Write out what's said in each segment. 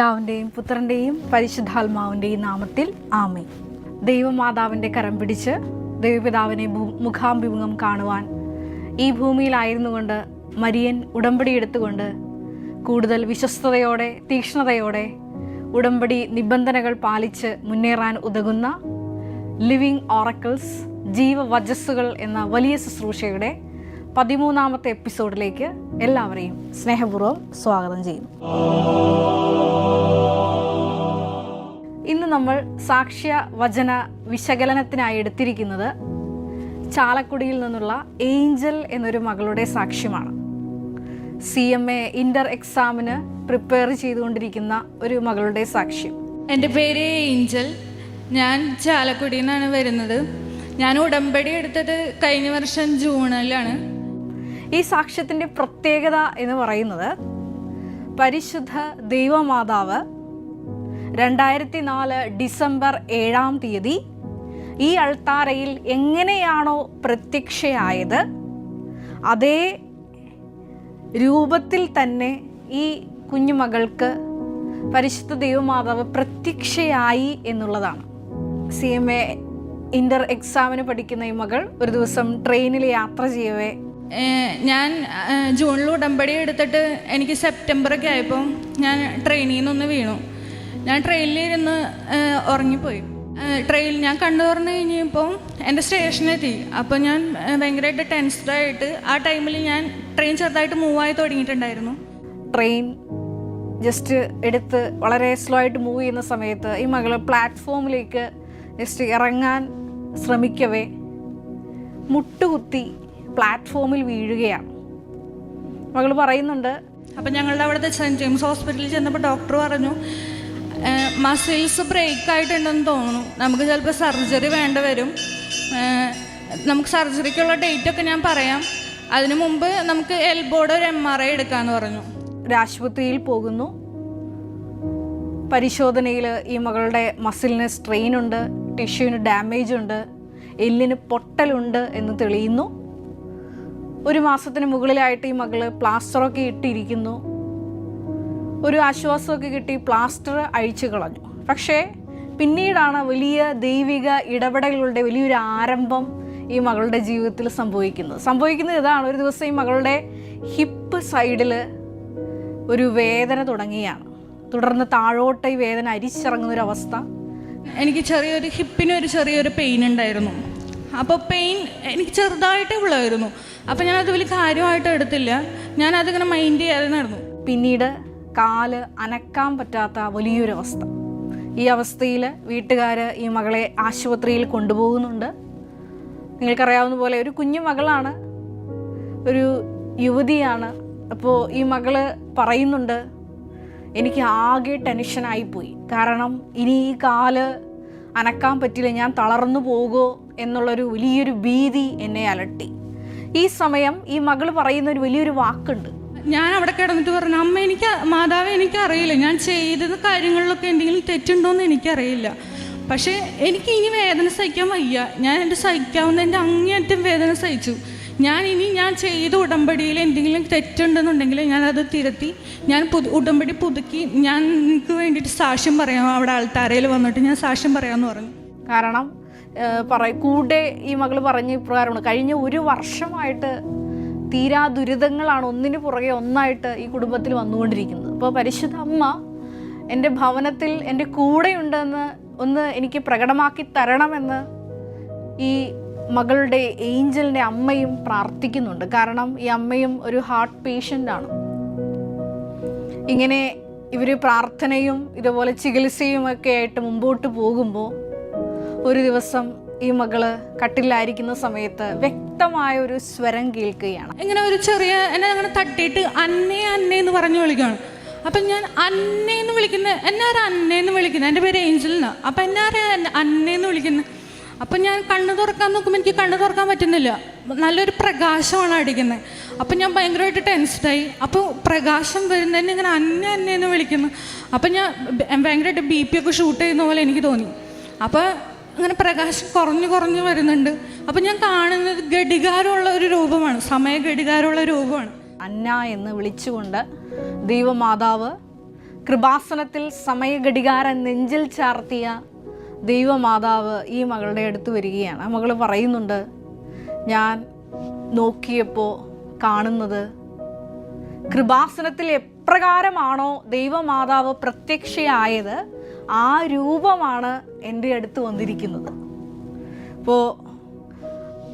പിതാവിന്റെയും പുത്രന്റെയും പരിശുദ്ധാത്മാവിന്റെയും നാമത്തിൽ ആമേ ദൈവമാതാവിന്റെ കരം പിടിച്ച് ദൈവപിതാവിനെ മുഖാഭിമുഖം കാണുവാൻ ഈ ഭൂമിയിലായിരുന്നു കൊണ്ട് മരിയൻ ഉടമ്പടി എടുത്തുകൊണ്ട് കൂടുതൽ വിശ്വസ്തയോടെ തീക്ഷ്ണതയോടെ ഉടമ്പടി നിബന്ധനകൾ പാലിച്ച് മുന്നേറാൻ ഉതകുന്ന ലിവിങ് ഓറക്കിൾസ് ജീവവജസ്സുകൾ എന്ന വലിയ ശുശ്രൂഷയുടെ പതിമൂന്നാമത്തെ എപ്പിസോഡിലേക്ക് എല്ലാവരെയും സ്നേഹപൂർവം സ്വാഗതം ചെയ്യുന്നു. ഇന്ന് നമ്മൾ സാക്ഷ്യ വചന വിശകലനത്തിനായി എടുത്തിരിക്കുന്നത് ചാലക്കുടിയിൽ നിന്നുള്ള ഏഞ്ചൽ എന്നൊരു മകളുടെ സാക്ഷ്യമാണ്. സി എം എ ഇന്റർ എക്സാമിന് പ്രിപ്പയർ ചെയ്തുകൊണ്ടിരിക്കുന്ന ഒരു മകളുടെ സാക്ഷ്യം. എന്റെ പേര് ഏഞ്ചൽ. ഞാൻ ചാലക്കുടിയിൽ നിന്നാണ് വരുന്നത്. ഞാൻ ഉടമ്പടി എടുത്തത് കഴിഞ്ഞ വർഷം ജൂണിലാണ്. ഈ സാക്ഷ്യത്തിന്റെ പ്രത്യേകത എന്ന് പറയുന്നത് പരിശുദ്ധ ദൈവമാതാവ് രണ്ടായിരത്തി നാല് ഡിസംബർ ഏഴാം തീയതി ഈ അൾത്താരയിൽ എങ്ങനെയാണോ പ്രത്യക്ഷയായത് അതേ രൂപത്തിൽ തന്നെ ഈ കുഞ്ഞുമകൾക്ക് പരിശുദ്ധ ദൈവമാതാവ് പ്രത്യക്ഷയായി എന്നുള്ളതാണ്. സി എം എ ഇന്റർ എക്സാമിന് പഠിക്കുന്ന ഈ മകൾ ഒരു ദിവസം ട്രെയിനിൽ യാത്ര ചെയ്യവേ. ഞാൻ ജൂണിൽ ഉടമ്പടി എടുത്തിട്ട് എനിക്ക് സെപ്റ്റംബറൊക്കെ ആയപ്പോൾ ഞാൻ ട്രെയിനിൽ നിന്നൊന്ന് വീണു. ഞാൻ ട്രെയിനിലിരുന്ന് ഉറങ്ങിപ്പോയി. ട്രെയിൻ ഞാൻ കണ്ണു തുറന്നു കഴിഞ്ഞപ്പോൾ എന്റെ സ്റ്റേഷനെത്തി. അപ്പോൾ ഞാൻ ഭയങ്കരമായിട്ട് ടെൻസ്ഡായിട്ട് ആ ടൈമിൽ ഞാൻ ട്രെയിൻ ചെറുതായിട്ട് മൂവ് ആയി തുടങ്ങിയിട്ടുണ്ടായിരുന്നു. ട്രെയിൻ ജസ്റ്റ് എടുത്ത് വളരെ സ്ലോ ആയിട്ട് മൂവ് ചെയ്യുന്ന സമയത്ത് ഈ മകൾ പ്ലാറ്റ്ഫോമിലേക്ക് ജസ്റ്റ് ഇറങ്ങാൻ ശ്രമിക്കവേ. മുട്ടുകുത്തി പ്ലാറ്റ്ഫോമിൽ വീഴുകയാണ്. മകൾ പറയുന്നുണ്ട് അപ്പം ഞങ്ങളുടെ അവിടുത്തെ സെന്റ് ജെയിംസ് ഹോസ്പിറ്റലിൽ ചെന്നപ്പോൾ ഡോക്ടർ പറഞ്ഞു മസിൽസ് ബ്രേക്ക് ആയിട്ടുണ്ടെന്ന് തോന്നുന്നു. നമുക്ക് ചിലപ്പോൾ സർജറി വേണ്ട വരും. നമുക്ക് സർജറിക്കുള്ള ഡേറ്റൊക്കെ ഞാൻ പറയാം. അതിനു മുമ്പ് നമുക്ക് എൽബോയുടെ ഒരു എം ആർ ഐ എടുക്കാമെന്ന് പറഞ്ഞു. ഒരു ആശുപത്രിയിൽ പോകുന്നു. പരിശോധനയിൽ ഈ മകളുടെ മസിലിന് സ്ട്രെയിൻ ഉണ്ട്. ടിഷ്യൂവിന് ഡാമേജ് ഉണ്ട് എല്ലിന് പൊട്ടലുണ്ട് എന്ന് തെളിയുന്നു. ഒരു മാസത്തിന് മുകളിലായിട്ട് ഈ മകൾ പ്ലാസ്റ്ററൊക്കെ ഇട്ടിരിക്കുന്നു. ഒരു ആശ്വാസമൊക്കെ കിട്ടി പ്ലാസ്റ്റർ അഴിച്ചു കളഞ്ഞു. പക്ഷേ പിന്നീടാണ് വലിയ ദൈവിക ഇടപെടലുകളുടെ വലിയൊരു ആരംഭം ഈ മകളുടെ ജീവിതത്തിൽ സംഭവിക്കുന്നത്. സംഭവിക്കുന്നത് ഇതാണ്. ഒരു ദിവസം ഈ മകളുടെ ഹിപ്പ് സൈഡിൽ ഒരു വേദന തുടങ്ങിയാണ് തുടർന്ന് താഴോട്ട് ഈ വേദന അരിച്ചിറങ്ങുന്നൊരവസ്ഥ എനിക്ക് ചെറിയൊരു ഹിപ്പിന് ഒരു ചെറിയൊരു പെയിൻ ഉണ്ടായിരുന്നു. അപ്പോൾ പെയിൻ എനിക്ക് ചെറുതായിട്ടേ ഉള്ളായിരുന്നു. അപ്പോൾ ഞാനത് വലിയ കാര്യമായിട്ട് എടുത്തില്ല. ഞാനതിങ്ങനെ മൈൻഡ് ചെയ്യാതെ നടന്നു പിന്നീട് കാൽ അനക്കാൻ പറ്റാത്ത വലിയൊരു അവസ്ഥ. ഈ അവസ്ഥയിൽ വീട്ടുകാർ ഈ മകളെ ആശുപത്രിയിൽ കൊണ്ടുപോകുന്നുണ്ട്. നിങ്ങൾക്കറിയാവുന്ന പോലെ ഒരു കുഞ്ഞു മകളാണ്. ഒരു യുവതിയാണ്. അപ്പോൾ ഈ മകൾ പറയുന്നുണ്ട് എനിക്ക് ആകെ ടെൻഷനായി പോയി കാരണം ഇനി ഈ കാൽ അനക്കാൻ പറ്റില്ല ഞാൻ തളർന്നു പോകുമോ എന്നുള്ളൊരു വലിയൊരു ഭീതി എന്നെ അലട്ടി. ഈ സമയം ഈ മകൾ പറയുന്ന ഒരു വലിയൊരു വാക്കുണ്ട്. ഞാൻ അവിടെ കിടന്നിട്ട് പറഞ്ഞു അമ്മ എനിക്ക് മാതാവ് എനിക്കറിയില്ല. ഞാൻ ചെയ്ത കാര്യങ്ങളിലൊക്കെ എന്തെങ്കിലും തെറ്റുണ്ടോയെന്ന് എനിക്കറിയില്ല. പക്ഷേ എനിക്ക് ഇനി വേദന സഹിക്കാൻ വയ്യ. ഞാൻ എന്റെ സഹിക്കാവുന്ന എന്റെ അങ്ങേയറ്റം വേദന സഹിച്ചു. ഞാൻ ഇനി ഞാൻ ചെയ്ത ഉടമ്പടിയിൽ എന്തെങ്കിലും തെറ്റുണ്ടെന്നുണ്ടെങ്കിൽ ഞാൻ അത് തിരുത്തി ഞാൻ പുതു ഉടമ്പടി പുതുക്കി ഞാൻ എനിക്ക് വേണ്ടിയിട്ട് സാക്ഷ്യം പറയാം. അവിടെ ആൾത്താരയിൽ വന്നിട്ട് ഞാൻ സാക്ഷ്യം പറയാമെന്ന് പറഞ്ഞു. കാരണം പറയും കൂടെ ഈ മകൾ പറഞ്ഞ ഇപ്രകാരമാണ്. കഴിഞ്ഞ ഒരു വർഷമായിട്ട് തീരാ ദുരിതങ്ങളാണ് ഒന്നിനു പുറകെ ഒന്നായിട്ട് ഈ കുടുംബത്തിൽ വന്നുകൊണ്ടിരിക്കുന്നത്. അപ്പോൾ പരിശുദ്ധ അമ്മ എന്റെ ഭവനത്തിൽ എന്റെ കൂടെയുണ്ടെന്ന് ഒന്ന് എനിക്ക് പ്രകടമാക്കി തരണമെന്ന് ഈ മകളുടെ ഏഞ്ചലിന്റെ അമ്മയും പ്രാർത്ഥിക്കുന്നുണ്ട്. കാരണം ഈ അമ്മയും ഒരു ഹാർട്ട് പേഷ്യന്റാണ് ഇങ്ങനെ ഇവർ പ്രാർത്ഥനയും ഇതുപോലെ ചികിത്സയും ഒക്കെ ആയിട്ട് മുമ്പോട്ട് പോകുമ്പോൾ ഒരു ദിവസം ഈ മകൾ കട്ടിലായിരിക്കുന്ന സമയത്ത് വ്യക്തമായ ഒരു സ്വരം കേൾക്കുകയാണ്. ഇങ്ങനെ ഒരു ചെറിയ എന്നെ അങ്ങനെ തട്ടിയിട്ട് അന്നേ അന്നേ എന്ന് പറഞ്ഞു വിളിക്കുകയാണ്. അപ്പം ഞാൻ അന്നേ എന്ന് വിളിക്കുന്ന എന്നെ അന്നേ എന്ന് വിളിക്കുന്നത് എന്റെ പേര് ഏഞ്ചൽ എന്നാണ് അപ്പം എന്നെ ആരാ അന്ന- അന്നേ എന്ന് വിളിക്കുന്നത് അപ്പം ഞാൻ കണ്ണു തുറക്കാൻ നോക്കുമ്പോൾ എനിക്ക് കണ്ണു തുറക്കാൻ പറ്റുന്നില്ല. നല്ലൊരു പ്രകാശമാണ് അടിക്കുന്നത് അപ്പം ഞാൻ ഭയങ്കരമായിട്ട് ടെൻസ്ഡായി അപ്പോൾ പ്രകാശം വരുന്നതിന് ഇങ്ങനെ അന്ന അന്നേ എന്ന് വിളിക്കുന്നു. അപ്പം ഞാൻ ഭയങ്കരമായിട്ട് ബി പി ഒക്കെ ഷൂട്ട് ചെയ്യുന്ന പോലെ എനിക്ക് തോന്നി. അപ്പോൾ അങ്ങനെ പ്രകാശം കുറഞ്ഞു കുറഞ്ഞു വരുന്നുണ്ട്. അപ്പം ഞാൻ കാണുന്നത് ഘടികാരമുള്ള ഒരു രൂപമാണ്. സമയ ഘടികാരമുള്ള രൂപമാണ്. അന്ന എന്ന് വിളിച്ചുകൊണ്ട് ദൈവമാതാവ് കൃപാസനത്തിൽ സമയഘടികാരം നെഞ്ചിൽ ചാർത്തിയ ദൈവമാതാവ് ഈ മകളുടെ അടുത്ത് വരികയാണ്. മകൾ പറയുന്നുണ്ട് ഞാൻ നോക്കിയപ്പോൾ കാണുന്നത് കൃപാസനത്തിൽ എപ്രകാരമാണോ ദൈവമാതാവ് പ്രത്യക്ഷയായത് ആ രൂപമാണ് എന്റെ അടുത്ത് വന്നിരിക്കുന്നത്. അപ്പോൾ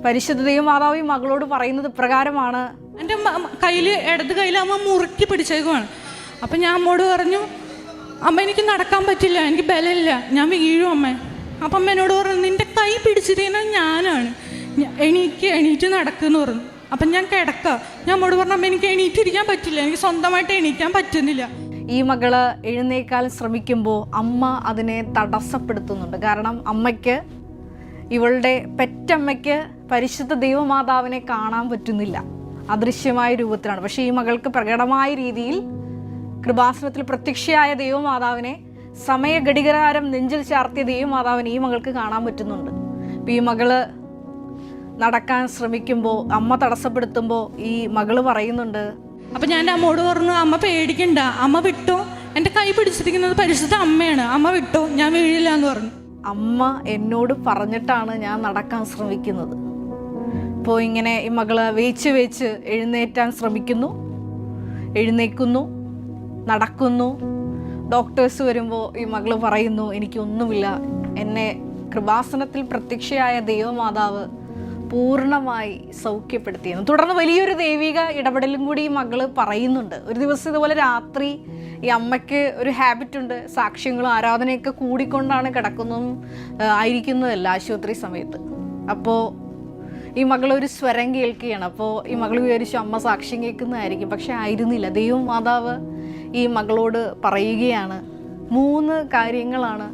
പരിശുദ്ധ ദൈവമാതാവ് ഈ മകളോട് പറയുന്നത് ഇപ്രകാരമാണ്. എന്റെ കയ്യിൽ ഇടത് കയ്യിൽ അമ്മ മുറുക്കി പിടിച്ചേക്കുവാണ്. അപ്പം ഞാൻ അമ്മോട് പറഞ്ഞു അമ്മ എനിക്ക് നടക്കാൻ പറ്റില്ല എനിക്ക് ബലമില്ല. ഞാൻ വീഴും അമ്മ. അപ്പം അമ്മ എന്നോട് പറഞ്ഞു നിന്റെ കൈ പിടിച്ചിരിക്കുന്നത് ഞാനാണ്. എണീക്ക് എണീറ്റ് നടക്കുമെന്ന് പറഞ്ഞു. അപ്പം ഞാൻ കിടക്കുക ഞാൻ അമ്മോട് പറഞ്ഞു അമ്മ എനിക്ക് എണീറ്റിരിക്കാൻ പറ്റില്ല. എനിക്ക് സ്വന്തമായിട്ട് എണീക്കാൻ പറ്റുന്നില്ല. ഈ മകൾ എഴുന്നേക്കാൻ ശ്രമിക്കുമ്പോൾ അമ്മ അതിനെ തടസ്സപ്പെടുത്തുന്നുണ്ട്. കാരണം അമ്മയ്ക്ക് ഇവളുടെ പെറ്റമ്മയ്ക്ക് പരിശുദ്ധ ദൈവമാതാവിനെ കാണാൻ പറ്റുന്നില്ല. അദൃശ്യമായ രൂപത്തിലാണ്. പക്ഷേ ഈ മകൾക്ക് പ്രകടമായ രീതിയിൽ കൃപാസനത്തിൽ പ്രത്യക്ഷയായ ദൈവമാതാവിനെ സമയഘടികാരം നെഞ്ചിൽ ചാർത്തിയ ദൈവമാതാവിനെ ഈ മകൾക്ക് കാണാൻ പറ്റുന്നുണ്ട്. അപ്പം ഈ മകൾ നടക്കാൻ ശ്രമിക്കുമ്പോൾ അമ്മ തടസ്സപ്പെടുത്തുമ്പോൾ ഈ മകൾ പറയുന്നുണ്ട് അപ്പം ഞാൻ അമ്മോട് പറഞ്ഞു അമ്മ പേടിക്കണ്ട അമ്മ വിട്ടോ? എന്റെ കൈ പിടിച്ചിരിക്കുന്നത് പരിശുദ്ധ അമ്മയാണ് അമ്മ വിട്ടോ? ഞാൻ വീഴില്ല എന്ന് പറഞ്ഞു. അമ്മ എന്നോട് പറഞ്ഞിട്ടാണ് ഞാൻ നടക്കാൻ ശ്രമിക്കുന്നത്. ഇപ്പോൾ ഇങ്ങനെ ഈ മകൾ വേച്ച് വേച്ച് എഴുന്നേറ്റാൻ ശ്രമിക്കുന്നു എഴുന്നേക്കുന്നു നടക്കുന്നു. ഡോക്ടേഴ്സ് വരുമ്പോൾ ഈ മകൾ പറയുന്നു എനിക്കൊന്നുമില്ല. എന്നെ കൃപാസനത്തിൽ പ്രത്യക്ഷയായ ദൈവമാതാവ് പൂർണമായി സൗഖ്യപ്പെടുത്തിയെന്ന്. തുടർന്ന് വലിയൊരു ദൈവിക ഇടപെടലും കൂടി ഈ മകൾ പറയുന്നുണ്ട്. ഒരു ദിവസം ഇതുപോലെ രാത്രി ഈ അമ്മയ്ക്ക് ഒരു ഹാബിറ്റ് ഉണ്ട്. സാക്ഷ്യങ്ങളും ആരാധനയൊക്കെ കൂടിക്കൊണ്ടാണ് കിടക്കുന്നതും ആയിരിക്കുന്നതല്ല ആശുപത്രി സമയത്ത്. അപ്പോൾ ഈ മകൾ ഒരു സ്വരം കേൾക്കുകയാണ്. അപ്പോൾ ഈ മകൾ വിചാരിച്ചു അമ്മ സാക്ഷ്യം കേൾക്കുന്നതായിരിക്കും. പക്ഷെ ആയിരുന്നില്ല. ദൈവം മാതാവ് ഈ മകളോട് പറയുകയാണ്. മൂന്ന് കാര്യങ്ങളാണ്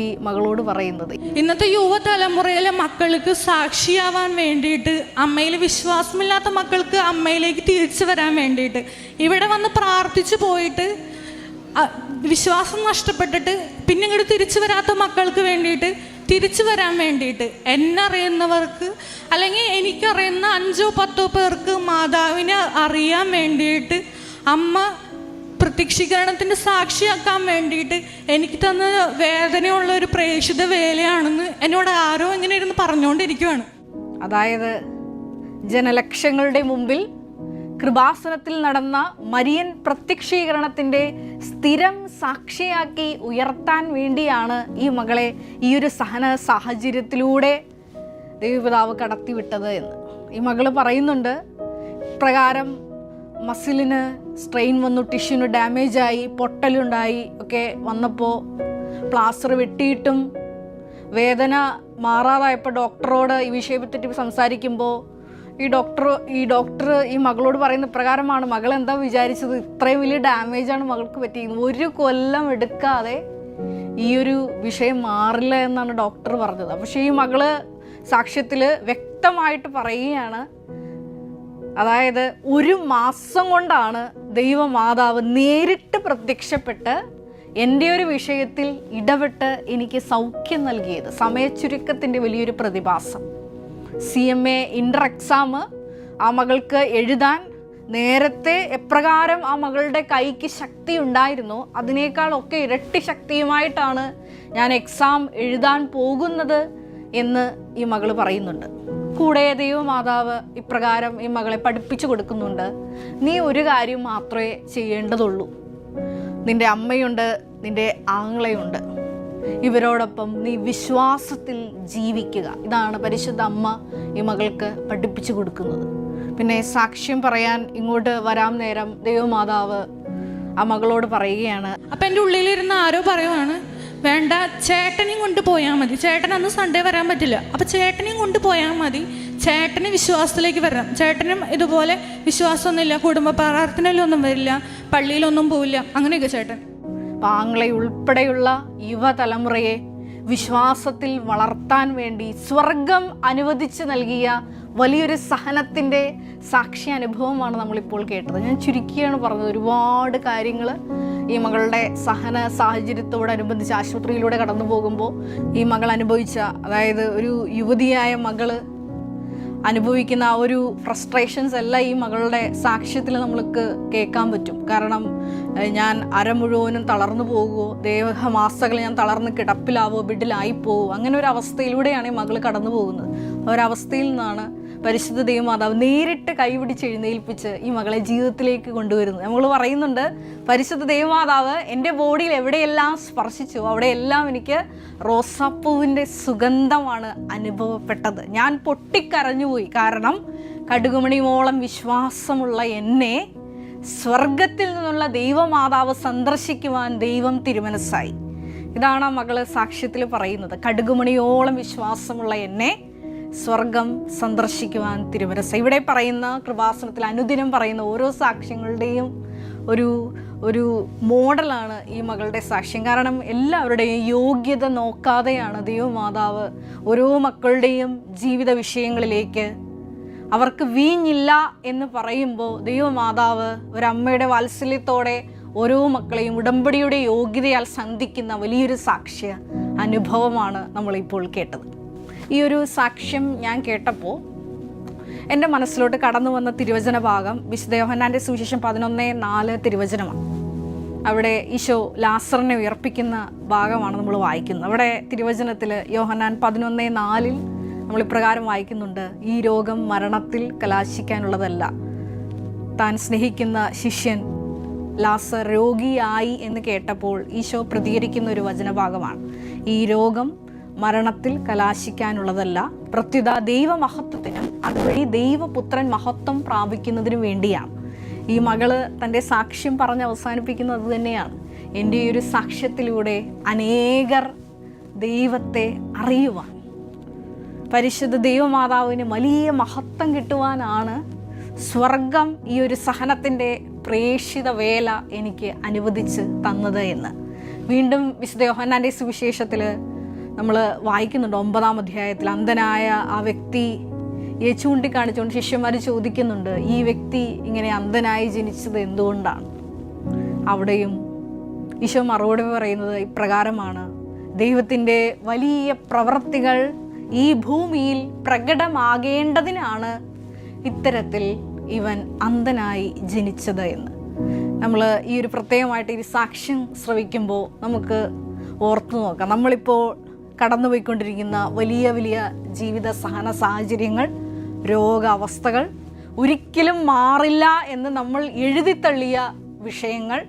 ഈ മകളോട് പറയുന്നത്. ഇന്നത്തെ യുവതലമുറയിലെ മക്കൾക്ക് സാക്ഷിയാവാൻ വേണ്ടിയിട്ട് അമ്മയിൽ വിശ്വാസമില്ലാത്ത മക്കൾക്ക് അമ്മയിലേക്ക് തിരിച്ചു വരാൻ വേണ്ടിയിട്ട് ഇവിടെ വന്ന് പ്രാർത്ഥിച്ചു പോയിട്ട് വിശ്വാസം നഷ്ടപ്പെട്ടിട്ട് പിന്നെ ഇങ്ങോട്ട് തിരിച്ചു വരാത്ത മക്കൾക്ക് വേണ്ടിയിട്ട് തിരിച്ചു വരാൻ വേണ്ടിയിട്ട് എന്നറിയുന്നവർക്ക് അല്ലെങ്കിൽ എനിക്കറിയുന്ന അഞ്ചോ പത്തോ പേർക്ക് മാതാവിനെ അറിയാൻ വേണ്ടിയിട്ട് അമ്മ പ്രത്യക്ഷീകരണത്തിന്റെ സാക്ഷിയാക്കാൻ വേണ്ടിയിട്ട് എനിക്ക് തന്ന വേദനയുള്ള ഒരു പ്രേക്ഷിത വേലയാണെന്ന് എന്നോട് ആരോ ഇങ്ങനെ ഇരുന്ന് പറഞ്ഞുകൊണ്ടിരിക്കുവാണ് അതായത് ജനലക്ഷങ്ങളുടെ മുമ്പിൽ കൃപാസനത്തിൽ നടന്ന മരിയൻ പ്രത്യക്ഷീകരണത്തിന്റെ സ്ഥിരം സാക്ഷിയാക്കി ഉയർത്താൻ വേണ്ടിയാണ് ഈ മകളെ ഈ ഒരു സഹന സാഹചര്യത്തിലൂടെ ദൈവപിതാവ് കടത്തിവിട്ടത് എന്ന്. ഈ മകൾ പറയുന്നുണ്ട് പ്രകാരം മസിലിന് സ്ട്രെയിൻ വന്നു ടിഷ്യൂന് ഡാമേജായി പൊട്ടലുണ്ടായി ഒക്കെ വന്നപ്പോൾ പ്ലാസ്റ്റർ വെട്ടിയിട്ടും വേദന മാറാതായപ്പോൾ ഡോക്ടറോട് ഈ വിഷയത്തെപ്പറ്റി സംസാരിക്കുമ്പോൾ ഈ ഡോക്ടർ ഈ ഡോക്ടർ ഈ മകളോട് പറയുന്ന പ്രകാരമാണ് മകൾ എന്താ വിചാരിച്ചത്? ഇത്രയും വലിയ ഡാമേജാണ് മകൾക്ക് പറ്റിയത്. ഒരു കൊല്ലം എടുക്കാതെ ഈ ഒരു വിഷയം മാറില്ല എന്നാണ് ഡോക്ടർ പറഞ്ഞത്. പക്ഷേ ഈ മകൾ സാക്ഷ്യത്തിൽ വ്യക്തമായിട്ട് പറയുകയാണ് അതായത് ഒരു മാസം കൊണ്ടാണ് ദൈവമാതാവ് നേരിട്ട് പ്രത്യക്ഷപ്പെട്ട് എന്റെ ഒരു വിഷയത്തിൽ ഇടപെട്ട് എനിക്ക് സൗഖ്യം നൽകിയത് സമയച്ചുരുക്കത്തിന്റെ വലിയൊരു പ്രതിഭാസം. C M A inter exam ആ മകൾക്ക് എഴുതാൻ നേരത്തെ എപ്രകാരം ആ മകളുടെ കൈക്ക് ശക്തി ഉണ്ടായിരുന്നു അതിനേക്കാളൊക്കെ ഇരട്ടി ശക്തിയുമായിട്ടാണ് ഞാൻ എക്സാം എഴുതാൻ പോകുന്നത് എന്ന് ഈ മകൾ പറയുന്നുണ്ട്. കൂടെ ദൈവമാതാവ് ഇപ്രകാരം ഈ മകളെ പഠിപ്പിച്ചു കൊടുക്കുന്നുണ്ട്. നീ ഒരു കാര്യം മാത്രമേ ചെയ്യേണ്ടതുള്ളൂ. നിന്റെ അമ്മയുണ്ട് നിന്റെ ആങ്ങളയുണ്ട്. ഇവരോടൊപ്പം നീ വിശ്വാസത്തിൽ ജീവിക്കുക. ഇതാണ് പരിശുദ്ധ അമ്മ ഈ മകൾക്ക് പഠിപ്പിച്ചു കൊടുക്കുന്നത്. പിന്നെ സാക്ഷ്യം പറയാൻ ഇങ്ങോട്ട് വരാം നേരം ദൈവമാതാവ് ആ മകളോട് പറയുകയാണ്. അപ്പം എന്റെ ഉള്ളിലിരുന്ന് ആരോ പറയുവാണ്? വേണ്ട ചേട്ടനെയും കൊണ്ട് പോയാൽ മതി. ചേട്ടൻ അന്ന് സൺഡേ വരാൻ പറ്റില്ല. അപ്പം ചേട്ടനെയും കൊണ്ട് പോയാൽ മതി. ചേട്ടന് വിശ്വാസത്തിലേക്ക് വരണം. ചേട്ടനും ഇതുപോലെ വിശ്വാസമൊന്നുമില്ല. കുടുംബ പ്രാർത്ഥനയിലൊന്നും വരില്ല. പള്ളിയിലൊന്നും പോവില്ല. അങ്ങനെയൊക്കെ ചേട്ടൻ. പാങ്ങളെ ഉൾപ്പെടെയുള്ള യുവതലമുറയെ വിശ്വാസത്തിൽ വളർത്താൻ വേണ്ടി സ്വർഗം അനുവദിച്ച് നൽകിയ വലിയൊരു സഹനത്തിന്റെ സാക്ഷി അനുഭവമാണ് നമ്മളിപ്പോൾ കേട്ടത്. ഞാൻ ചുരുക്കിയാണ് പറഞ്ഞത്. ഒരുപാട് കാര്യങ്ങൾ ഈ മകളുടെ സഹന സാഹചര്യത്തോടനുബന്ധിച്ച് ആശുപത്രിയിലൂടെ കടന്നു പോകുമ്പോൾ ഈ മകൾ അനുഭവിച്ച അതായത് ഒരു യുവതിയായ മകൾ അനുഭവിക്കുന്ന ആ ഒരു ഫ്രസ്ട്രേഷൻസ് എല്ലാം ഈ മകളുടെ സാക്ഷ്യത്തിൽ നമ്മൾക്ക് കേൾക്കാൻ പറ്റും. കാരണം ഞാൻ അര മുഴുവനും തളർന്നു പോകുമോ ദേഹമാസകൾ ഞാൻ തളർന്ന് കിടപ്പിലാവോ ബെഡിലായി പോവോ അങ്ങനെ ഒരു അവസ്ഥയിലൂടെയാണ് ഈ മകൾ കടന്നു പോകുന്നത്. ആ ഒരു അവസ്ഥയിൽ നിന്നാണ് പരിശുദ്ധ ദൈവമാതാവ് നേരിട്ട് കൈപിടിച്ച് എഴുന്നേൽപ്പിച്ച് ഈ മകളെ ജീവിതത്തിലേക്ക് കൊണ്ടുവരുന്നു. നമ്മൾ പറയുന്നുണ്ട് പരിശുദ്ധ ദൈവമാതാവ് എന്റെ ബോഡിയിൽ എവിടെയെല്ലാം സ്പർശിച്ചു? അവിടെയെല്ലാം എനിക്ക് റോസാപ്പൂവിന്റെ സുഗന്ധമാണ് അനുഭവപ്പെട്ടത്. ഞാൻ പൊട്ടിക്കരഞ്ഞുപോയി. കാരണം കടുകുമണിയോളം വിശ്വാസമുള്ള എന്നെ സ്വർഗത്തിൽ നിന്നുള്ള ദൈവമാതാവ് സന്ദർശിക്കുവാൻ ദൈവം തിരുമനസ്സായി. ഇതാണ് ആ മകൾ സാക്ഷ്യത്തിൽ പറയുന്നത്. കടുകുമണിയോളം വിശ്വാസമുള്ള എന്നെ സ്വർഗം സന്ദർശിക്കുവാൻ തിരുമനസ്. ഇവിടെ പറയുന്ന കൃപാസനത്തിൽ അനുദിനം പറയുന്ന ഓരോ സാക്ഷ്യങ്ങളുടെയും ഒരു ഒരു മോഡലാണ് ഈ മകളുടെ സാക്ഷ്യം. കാരണം എല്ലാവരുടെയും യോഗ്യത നോക്കാതെയാണ് ദൈവമാതാവ് ഓരോ മക്കളുടെയും ജീവിത വിഷയങ്ങളിലേക്ക് അവർക്ക് വീഞ്ഞില്ല എന്ന് പറയുമ്പോൾ ദൈവമാതാവ് ഒരമ്മയുടെ വാത്സല്യത്തോടെ ഓരോ മക്കളെയും ഉടമ്പടിയുടെ യോഗ്യതയാൽ സന്ധിക്കുന്ന വലിയൊരു സാക്ഷ്യ അനുഭവമാണ് നമ്മളിപ്പോൾ കേട്ടത്. ഈ ഒരു സാക്ഷ്യം ഞാൻ കേട്ടപ്പോൾ എന്റെ മനസ്സിലോട്ട് കടന്നു വന്ന തിരുവചന ഭാഗം വിശുദ്ധ യോഹന്നാന്റെ സുവിശേഷം പതിനൊന്ന് നാല് തിരുവചനമാണ്. അവിടെ ഈശോ ലാസറിനെ ഉയർപ്പിക്കുന്ന ഭാഗമാണ് നമ്മൾ വായിക്കുന്നത്. അവിടെ തിരുവചനത്തിൽ യോഹന്നാൻ പതിനൊന്ന് നാലിൽ നമ്മൾ ഇപ്രകാരം വായിക്കുന്നുണ്ട് ഈ രോഗം മരണത്തിൽ കലാശിക്കാനുള്ളതല്ല. താൻ സ്നേഹിക്കുന്ന ശിഷ്യൻ ലാസർ രോഗിയായി എന്ന് കേട്ടപ്പോൾ ഈശോ പ്രതികരിക്കുന്ന ഒരു വചനഭാഗമാണ്. ഈ രോഗം മരണത്തിൽ കലാശിക്കാനുള്ളതല്ല. പ്രത്യുത ദൈവമഹത്വത്തിനും അതുവഴി ദൈവപുത്രൻ മഹത്വം പ്രാപിക്കുന്നതിനും വേണ്ടിയാണ്. ഈ മകൾ തന്റെ സാക്ഷ്യം പറഞ്ഞ് അവസാനിപ്പിക്കുന്നത് അത് തന്നെയാണ്. എന്റെ ഈ ഒരു സാക്ഷ്യത്തിലൂടെ അനേകർ ദൈവത്തെ അറിയുവാൻ പരിശുദ്ധ ദൈവമാതാവിന് വലിയ മഹത്വം കിട്ടുവാനാണ് സ്വർഗം ഈ ഒരു സഹനത്തിന്റെ പ്രേക്ഷിത വേല എനിക്ക് അനുവദിച്ച് തന്നത് എന്ന്. വീണ്ടും വിശുദ്ധ യോഹന്നാന്റെ സുവിശേഷത്തിൽ നമ്മൾ വായിക്കുന്നുണ്ട് ഒമ്പതാം അധ്യായത്തിൽ അന്ധനായ ആ വ്യക്തി യെ ചൂണ്ടിക്കാണിച്ചുകൊണ്ട് ശിഷ്യന്മാർ ചോദിക്കുന്നുണ്ട് ഈ വ്യക്തി ഇങ്ങനെ അന്ധനായി ജനിച്ചത് എന്തുകൊണ്ടാണ്? അവിടെയും ഈശോ മറുപടി പറയുന്നത് ഇപ്രകാരമാണ് ദൈവത്തിന്റെ വലിയ പ്രവൃത്തികൾ ഈ ഭൂമിയിൽ പ്രകടമാകേണ്ടതിനാണ് ഇത്തരത്തിൽ ഇവൻ അന്ധനായി ജനിച്ചത് എന്ന്. നമ്മൾ ഈ ഒരു പ്രത്യേകമായിട്ട് ഈ സാക്ഷ്യം ശ്രവിക്കുമ്പോൾ നമുക്ക് ഓർത്തു നോക്കാം. നമ്മളിപ്പോൾ കടന്നുപോയിക്കൊണ്ടിരിക്കുന്ന വലിയ വലിയ ജീവിത സഹന സാഹചര്യങ്ങൾ രോഗാവസ്ഥകൾ ഒരിക്കലും മാറില്ല എന്ന് നമ്മൾ എഴുതിത്തള്ളിയ വിഷയങ്ങൾ.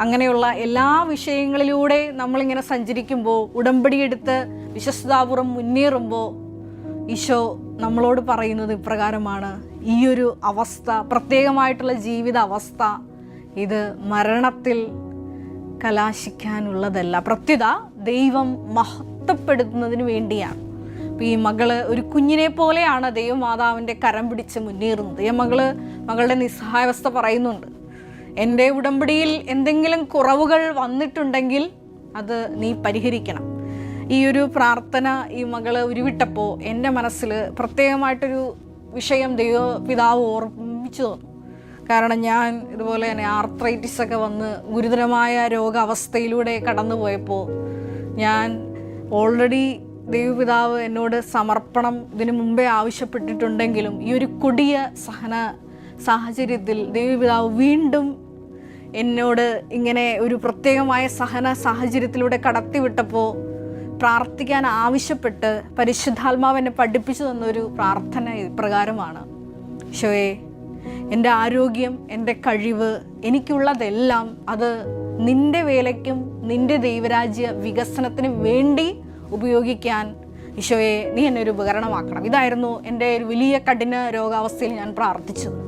അങ്ങനെയുള്ള എല്ലാ വിഷയങ്ങളിലൂടെ നമ്മളിങ്ങനെ സഞ്ചരിക്കുമ്പോൾ ഉടമ്പടിയെടുത്ത് വിശ്വസ്താപുറം മുന്നേറുമ്പോൾ ഈശോ നമ്മളോട് പറയുന്നത് ഇപ്രകാരമാണ്. ഈ ഒരു അവസ്ഥ പ്രത്യേകമായിട്ടുള്ള ജീവിത അവസ്ഥ ഇത് മരണത്തിൽ കലാശിക്കാനുള്ളതല്ല. പ്രത്യുത ദൈവം മഹത്വപ്പെടുത്തുന്നതിന് വേണ്ടിയാണ്. അപ്പോൾ ഈ മകൾ ഒരു കുഞ്ഞിനെ പോലെയാണ് ദൈവമാതാവിന്റെ കരം പിടിച്ച് മുന്നേറുന്നത്. ഈ മകൾ മകളുടെ നിസ്സഹായവസ്ഥ പറയുന്നുണ്ട്. എന്റെ ഉടമ്പടിയിൽ എന്തെങ്കിലും കുറവുകൾ വന്നിട്ടുണ്ടെങ്കിൽ അത് നീ പരിഹരിക്കണം. ഈ ഒരു പ്രാർത്ഥന ഈ മകൾ ഉരുവിട്ടപ്പോൾ എന്റെ മനസ്സിൽ പ്രത്യേകമായിട്ടൊരു വിഷയം ദൈവ പിതാവ് ഓർമ്മിച്ചു തന്നു. കാരണം ഞാൻ ഇതുപോലെ തന്നെ ആർത്രൈറ്റിസ് ഒക്കെ വന്ന് ഗുരുതരമായ രോഗാവസ്ഥയിലൂടെ കടന്നു പോയപ്പോൾ ഞാൻ ഓൾറെഡി ദൈവപിതാവ് എന്നോട് സമർപ്പണം ഇതിനു മുമ്പേ ആവശ്യപ്പെട്ടിട്ടുണ്ടെങ്കിലും ഈ ഒരു കൊടിയ സഹന സാഹചര്യത്തിൽ ദൈവപിതാവ് വീണ്ടും എന്നോട് ഇങ്ങനെ ഒരു പ്രത്യേകമായ സഹന സാഹചര്യത്തിലൂടെ കടത്തിവിട്ടപ്പോൾ പ്രാർത്ഥിക്കാൻ ആവശ്യപ്പെട്ട് പരിശുദ്ധാത്മാവ് എന്നെ പഠിപ്പിച്ചു തന്നൊരു പ്രാർത്ഥന പ്രകാരമാണ് ഷോയെ എന്റെ ആരോഗ്യം എന്റെ കഴിവ് എനിക്കുള്ളതെല്ലാം അത് നിന്റെ വേലയ്ക്കും നിന്റെ ദൈവരാജ്യ വികസനത്തിന് വേണ്ടി ഉപയോഗിക്കാൻ ഈശോയെ നീ എന്നെ ഒരു ഉപകരണമാക്കണം. ഇതായിരുന്നു എന്റെ ഒരു വലിയ കഠിന രോഗാവസ്ഥയിൽ ഞാൻ പ്രാർത്ഥിച്ചത്.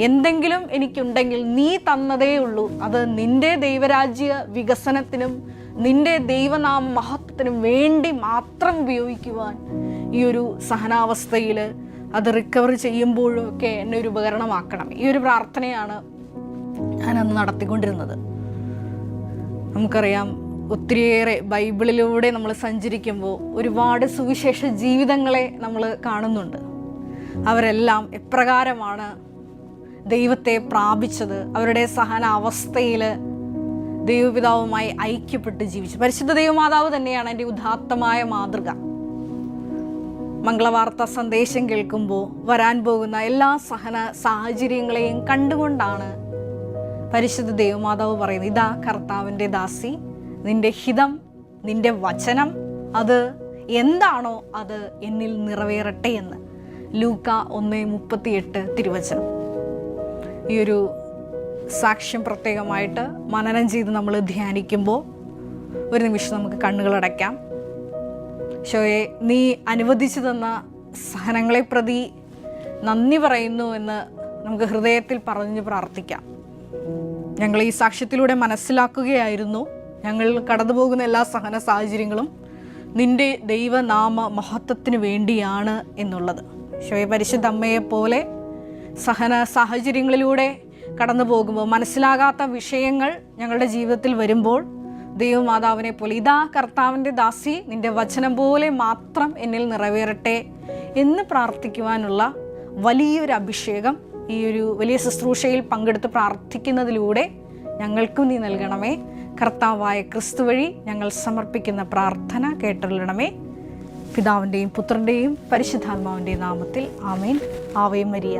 എന്തെങ്കിലും എനിക്കുണ്ടെങ്കിൽ നീ തന്നതേ ഉള്ളൂ. അത് നിന്റെ ദൈവരാജ്യ വികസനത്തിനും നിന്റെ ദൈവനാമ മഹത്വത്തിനും വേണ്ടി മാത്രം ഉപയോഗിക്കുവാൻ ഈ ഒരു സഹനാവസ്ഥയിൽ അത് റിക്കവർ ചെയ്യുമ്പോഴും ഒക്കെ എന്നെ ഒരു ഉപകരണമാക്കണം. ഈ ഒരു പ്രാർത്ഥനയാണ് ഞാനന്ന് നടത്തിക്കൊണ്ടിരുന്നത്. നമുക്കറിയാം ഒത്തിരിയേറെ ബൈബിളിലൂടെ നമ്മൾ സഞ്ചരിക്കുമ്പോൾ ഒരുപാട് സുവിശേഷ ജീവിതങ്ങളെ നമ്മൾ കാണുന്നുണ്ട്. അവരെല്ലാം എപ്രകാരമാണ് ദൈവത്തെ പ്രാപിച്ചത് അവരുടെ സഹന അവസ്ഥയിൽ ദൈവപിതാവുമായി ഐക്യപ്പെട്ട് ജീവിച്ചു. പരിശുദ്ധ ദൈവമാതാവ് തന്നെയാണ് എന്റെ ഉദാത്തമായ മാതൃക. മംഗളവാർത്ത സന്ദേശം കേൾക്കുമ്പോൾ വരാൻ പോകുന്ന എല്ലാ സഹന സാഹചര്യങ്ങളെയും കണ്ടുകൊണ്ടാണ് പരിശുദ്ധ ദേവമാതാവ് പറയുന്നു ഇതാ കർത്താവിന്റെ ദാസി നിന്റെ ഹിതം നിന്റെ വചനം അത് എന്താണോ അത് എന്നിൽ നിറവേറട്ടെ എന്ന്. ലൂക്ക ഒന്ന് മുപ്പത്തിയെട്ട് തിരുവചനം. ഈ ഒരു സാക്ഷ്യം പ്രത്യേകമായിട്ട് മനനം ചെയ്ത് നമ്മൾ ധ്യാനിക്കുമ്പോൾ ഒരു നിമിഷം നമുക്ക് കണ്ണുകളടയ്ക്കാം ഷോയെ നീ അനുവദിച്ചു തന്ന സഹനങ്ങളെ പ്രതി നന്ദി പറയുന്നു എന്ന് നമുക്ക് ഹൃദയത്തിൽ പറഞ്ഞു പ്രാർത്ഥിക്കാം. ഞങ്ങൾ ഈ സാക്ഷ്യത്തിലൂടെ മനസ്സിലാക്കുകയായിരുന്നു. ഞങ്ങൾ കടന്നുപോകുന്ന എല്ലാ സഹന സാഹചര്യങ്ങളും നിന്റെ ദൈവനാമ മഹത്വത്തിന് വേണ്ടിയാണ് എന്നുള്ളത്. ഷോയെ പരിശുദ്ധ അമ്മയെപ്പോലെ സഹന സാഹചര്യങ്ങളിലൂടെ കടന്നു പോകുമ്പോൾ മനസ്സിലാകാത്ത വിഷയങ്ങൾ ഞങ്ങളുടെ ജീവിതത്തിൽ വരുമ്പോൾ ദൈവമാതാവിനെ പോലെ ഇതാ കർത്താവിന്റെ ദാസി നിന്റെ വചനം പോലെ മാത്രം എന്നിൽ നിറവേറട്ടെ എന്ന് പ്രാർത്ഥിക്കുവാനുള്ള വലിയൊരു അഭിഷേകം ഈ ഒരു വലിയ ശുശ്രൂഷയിൽ പങ്കെടുത്ത് പ്രാർത്ഥിക്കുന്നതിലൂടെ ഞങ്ങൾക്കും നീ നൽകണമേ. കർത്താവായ ക്രിസ്തു വഴി ഞങ്ങൾ സമർപ്പിക്കുന്ന പ്രാർത്ഥന കേട്ടറിയണമേ. പിതാവിന്റെയും പുത്രന്റെയും പരിശുദ്ധാത്മാവിന്റെയും നാമത്തിൽ ആമേൻ. Ave Maria.